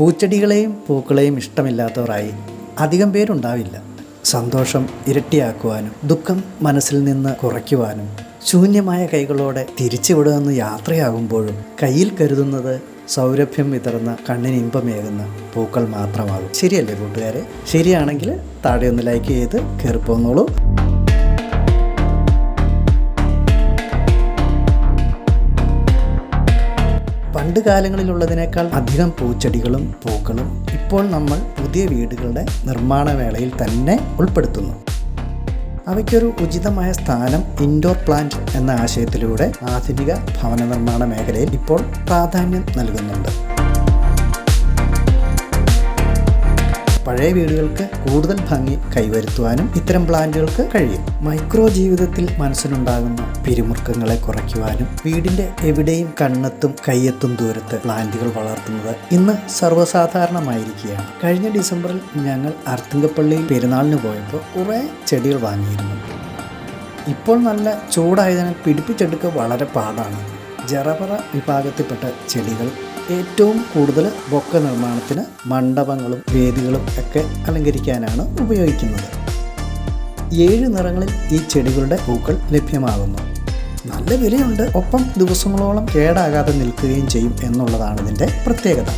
പൂച്ചെടികളെയും പൂക്കളെയും ഇഷ്ടമില്ലാത്തവരായി അധികം പേരുണ്ടാവില്ല. സന്തോഷം ഇരട്ടിയാക്കുവാനും ദുഃഖം മനസ്സിൽ നിന്ന് കുറയ്ക്കുവാനും ശൂന്യമായ കൈകളോടെ തിരിച്ചുവിടുമെന്ന് യാത്രയാകുമ്പോഴും കയ്യിൽ കരുതുന്നത് സൗരഭ്യം വിതറുന്ന കണ്ണിന് ഇമ്പമേകുന്ന പൂക്കൾ മാത്രമാകും. ശരിയല്ലേ കൂട്ടുകാരെ? ശരിയാണെങ്കിൽ താഴെ ഒന്ന് ലൈക്ക് ചെയ്ത് കയറിപ്പോന്നോളൂ. പണ്ട് കാലങ്ങളിലുള്ളതിനേക്കാൾ അധികം പൂച്ചെടികളും പൂക്കളും ഇപ്പോൾ നമ്മൾ പുതിയ വീടുകളുടെ നിർമ്മാണ വേളയിൽ തന്നെ ഉൾപ്പെടുത്തുന്നു. അവയ്ക്കൊരു ഉചിതമായ സ്ഥാനം ഇൻഡോർ പ്ലാന്റ് എന്ന ആശയത്തിലൂടെ ആധുനിക ഭവന നിർമ്മാണ മേഖലയിൽ ഇപ്പോൾ പ്രാധാന്യം നൽകുന്നുണ്ട്. പഴയ വീടുകൾക്ക് കൂടുതൽ ഭംഗി കൈവരുത്തുവാനും ഇത്തരം പ്ലാന്റുകൾക്ക് കഴിയും. മൈക്രോ ജീവിതത്തിൽ മനസ്സിനുണ്ടാകുന്ന പിരിമുറുക്കങ്ങളെ കുറയ്ക്കുവാനും വീടിന്റെ എവിടെയും കണ്ണെത്തും കയ്യെത്തും ദൂരത്ത് പ്ലാന്റുകൾ വളർത്തുന്നത് ഇന്ന് സർവസാധാരണമായിരിക്കുകയാണ്. കഴിഞ്ഞ ഡിസംബറിൽ ഞങ്ങൾ അർത്തുങ്കപ്പള്ളിയിൽ പെരുന്നാളിന് പോയപ്പോൾ കുറേ ചെടികൾ വാങ്ങിയിരുന്നു. ഇപ്പോൾ നല്ല ചൂടായതിനാൽ പിടിപ്പിച്ചെടുക്കുക വളരെ പാടാണ്. ജറപറ വിഭാഗത്തിൽപ്പെട്ട ചെടികൾ ഏറ്റവും കൂടുതൽ ബൊക്ക നിർമ്മാണത്തിന് മണ്ഡപങ്ങളും വേദികളും ഒക്കെ അലങ്കരിക്കാനാണ് ഉപയോഗിക്കുന്നത്. ഏഴ് നിറങ്ങളിൽ ഈ ചെടികളുടെ പൂക്കൾ ലഭ്യമാകുന്നു. നല്ല വിലയുണ്ട്. ഒപ്പം ദിവസങ്ങളോളം കേടാകാതെ നിൽക്കുകയും ചെയ്യും എന്നുള്ളതാണ് ഇതിന്റെ പ്രത്യേകത.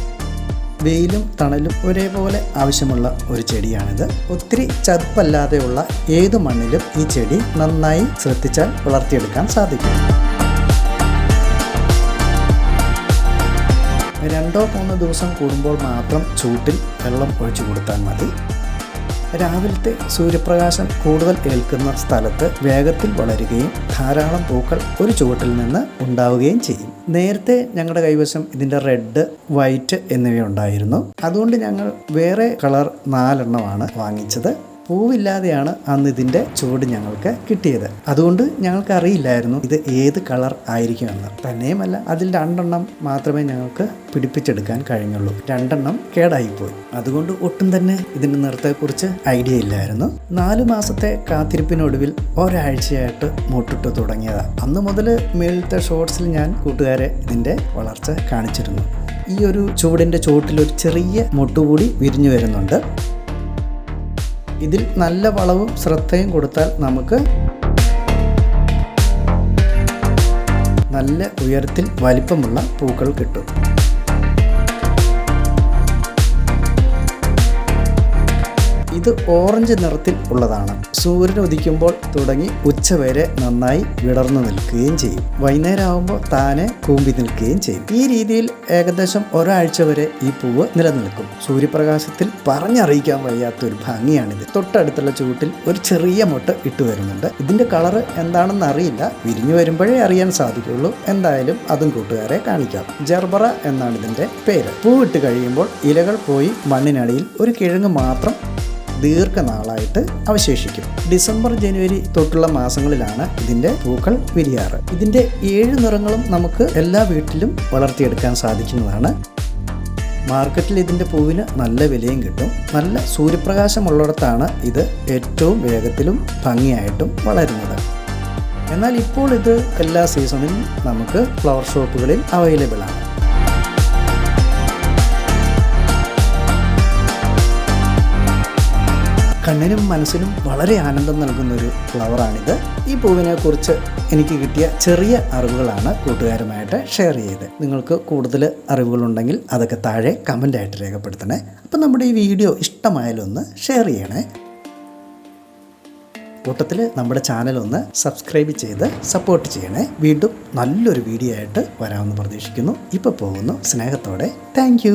വെയിലും തണലും ഒരേപോലെ ആവശ്യമുള്ള ഒരു ചെടിയാണിത്. ഒത്തിരി ചതുപ്പല്ലാതെയുള്ള ഏത് മണ്ണിലും ഈ ചെടി നന്നായി ശ്രദ്ധിച്ചാൽ വളർത്തിയെടുക്കാൻ സാധിക്കും. രണ്ടോ മൂന്നോ ദിവസം കൂടുമ്പോൾ മാത്രം ചൂട്ടിൽ വെള്ളം ഒഴിച്ചു കൊടുത്താൽ മതി. രാവിലത്തെ സൂര്യപ്രകാശം കൂടുതൽ ഏൽക്കുന്ന സ്ഥലത്ത് വേഗത്തിൽ വളരുകയും ധാരാളം പൂക്കൾ ഒരു ചുവട്ടിൽ നിന്ന് ഉണ്ടാവുകയും ചെയ്യും. നേരത്തെ ഞങ്ങളുടെ കൈവശം ഇതിന്റെ റെഡ് വൈറ്റ് എന്നിവയുണ്ടായിരുന്നു. അതുകൊണ്ട് ഞങ്ങൾ വേറെ കളർ നാലെണ്ണമാണ് വാങ്ങിച്ചത്. പൂവില്ലാതെയാണ് അന്ന് ഇതിന്റെ ചുവട് ഞങ്ങൾക്ക് കിട്ടിയത്. അതുകൊണ്ട് ഞങ്ങൾക്ക് അറിയില്ലായിരുന്നു ഇത് ഏത് കളർ ആയിരിക്കും ആയിരിക്കുമെന്ന്. തന്നെയുമല്ല അതിൽ രണ്ടെണ്ണം മാത്രമേ ഞങ്ങൾക്ക് പിടിപ്പിച്ചെടുക്കാൻ കഴിഞ്ഞുള്ളൂ. രണ്ടെണ്ണം കേടായിപ്പോയി. അതുകൊണ്ട് ഒട്ടും തന്നെ ഇതിന്റെ നിറത്തെക്കുറിച്ച് ഐഡിയ ഇല്ലായിരുന്നു. നാല് മാസത്തെ കാത്തിരിപ്പിനൊടുവിൽ ഒരാഴ്ചയായിട്ട് മുട്ടിട്ട് തുടങ്ങിയതാണ് അന്ന് മുതൽ മേളത്തെ ഷോർട്സിൽ ഞാൻ കൂട്ടുകാരെ ഇതിന്റെ വളർച്ച കാണിച്ചിരുന്നു. ഈ ഒരു ചുവടിന്റെ ചുവട്ടിൽ ഒരു ചെറിയ മുട്ടുകൂടി വിരിഞ്ഞു വരുന്നുണ്ട്. ഇതിൽ നല്ല വളവും ശ്രദ്ധയും കൊടുത്താൽ നമുക്ക് നല്ല ഉയരത്തിൽ വലിപ്പമുള്ള പൂക്കൾ കിട്ടും. ഇത് ഓറഞ്ച് നിറത്തിൽ ഉള്ളതാണ്. സൂര്യൻ ഉദിക്കുമ്പോൾ തുടങ്ങി ഉച്ചവരെ നന്നായി വിടർന്നു നിൽക്കുകയും ചെയ്യും. വൈകുന്നേരം ആവുമ്പോൾ താനെ കൂമ്പി നിൽക്കുകയും ചെയ്യും. ഈ രീതിയിൽ ഏകദേശം ഒരാഴ്ച വരെ ഈ പൂവ് നിലനിൽക്കും. സൂര്യപ്രകാശത്തിൽ പറഞ്ഞറിയിക്കാൻ വയ്യാത്ത ഒരു ഭംഗിയാണിത്. തൊട്ടടുത്തുള്ള ചൂട്ടിൽ ഒരു ചെറിയ മുട്ട ഇട്ടു വരുന്നുണ്ട്. ഇതിന്റെ കളറ് എന്താണെന്ന് അറിയില്ല. വിരിഞ്ഞു വരുമ്പോഴേ അറിയാൻ സാധിക്കുള്ളൂ. എന്തായാലും അതും കൂട്ടുകാരെ കാണിക്കാം. ജർബറ എന്നാണ് ഇതിന്റെ പേര്. പൂവിട്ട് കഴിയുമ്പോൾ ഇലകൾ പോയി മണ്ണിനടിയിൽ ഒരു കിഴങ്ങ് മാത്രം ദീർഘനാളായിട്ട് അവശേഷിക്കും. ഡിസംബർ ജനുവരി തൊട്ടുള്ള മാസങ്ങളിലാണ് ഇതിന്റെ പൂക്കൾ വിരിയാറ്. ഇതിന്റെ ഏഴ് നിറങ്ങളും നമുക്ക് എല്ലാ വീട്ടിലും വളർത്തിയെടുക്കാൻ സാധിക്കുന്നതാണ്. മാർക്കറ്റിൽ ഇതിന്റെ പൂവിന് നല്ല വിലയും കിട്ടും. നല്ല സൂര്യപ്രകാശമുള്ളിടത്താണ് ഇത് ഏറ്റവും വേഗത്തിലും ഭംഗിയായിട്ടും വളരുന്നത്. എന്നാൽ ഇപ്പോൾ ഇത് എല്ലാ സീസണിലും നമുക്ക് ഫ്ലവർ ഷോപ്പുകളിൽ അവൈലബിൾ ആണ് കണ്ണിനും മനസ്സിനും വളരെ ആനന്ദം നൽകുന്ന ഒരു ഫ്ലവറാണിത് ഈ പൂവിനെ കുറിച്ച് എനിക്ക് കിട്ടിയ ചെറിയ അറിവുകളാണ് കൂട്ടുകാരുമായിട്ട് ഷെയർ ചെയ്ത് നിങ്ങൾക്ക് കൂടുതൽ അറിവുകളുണ്ടെങ്കിൽ അതൊക്കെ താഴെ കമന്റായിട്ട് രേഖപ്പെടുത്തണേ. അപ്പം നമ്മുടെ ഈ വീഡിയോ ഇഷ്ടമായാലൊന്ന് ഷെയർ ചെയ്യണേ. കൂട്ടത്തിൽ നമ്മുടെ ചാനൽ ഒന്ന് സബ്സ്ക്രൈബ് ചെയ്ത് സപ്പോർട്ട് ചെയ്യണേ. വീണ്ടും നല്ലൊരു വീഡിയോ ആയിട്ട് വരാമെന്ന് പ്രതീക്ഷിക്കുന്നു. ഇപ്പോൾ പോകുന്നു സ്നേഹത്തോടെ. താങ്ക്